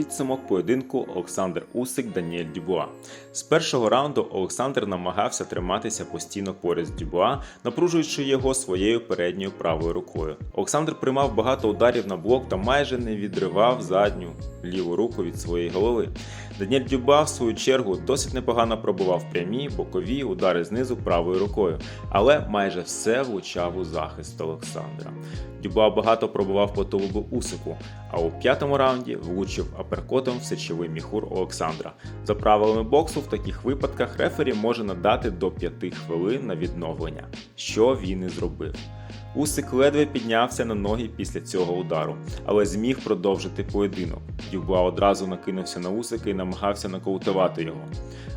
Підсумок поєдинку Олександр Усик Даніель Дюбуа. З першого раунду Олександр намагався триматися постійно поряд з Дюбуа, напружуючи його своєю передньою правою рукою. Олександр приймав багато ударів на блок та майже не відривав задню ліву руку від своєї голови. Даніель Дюба, в свою чергу, досить непогано пробував прямі, бокові удари знизу правою рукою, але майже все влучав у захист Олександра. Дюба багато пробував по тулубу Усику, а у п'ятому раунді влучив аперкотом в сечовий міхур Олександра. За правилами боксу, в таких випадках рефері може надати до 5 хвилин на відновлення, що він і зробив. Усик ледве піднявся на ноги після цього удару, але зміг продовжити поєдинок. Дюбуа одразу накинувся на Усика і намагався нокаутувати його.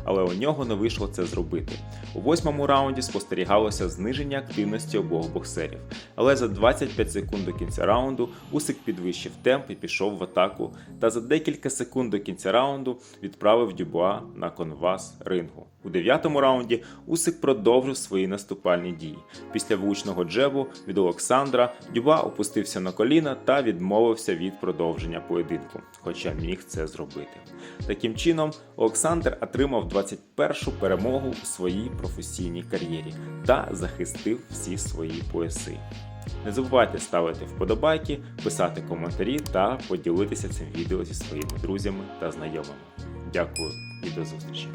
Але у нього не вийшло це зробити. У восьмому раунді спостерігалося зниження активності обох боксерів. Але за 25 секунд до кінця раунду Усик підвищив темп і пішов в атаку, та за декілька секунд до кінця раунду відправив Дюбуа на конвас рингу. У дев'ятому раунді Усик продовжив свої наступальні дії. Після влучного джебу від Олександра Дюба опустився на коліна та відмовився від продовження поєдинку, хоча міг це зробити. Таким чином, Олександр отримав 21-шу перемогу у своїй професійній кар'єрі та захистив всі свої пояси. Не забувайте ставити вподобайки, писати коментарі та поділитися цим відео зі своїми друзями та знайомими. Дякую і до зустрічі!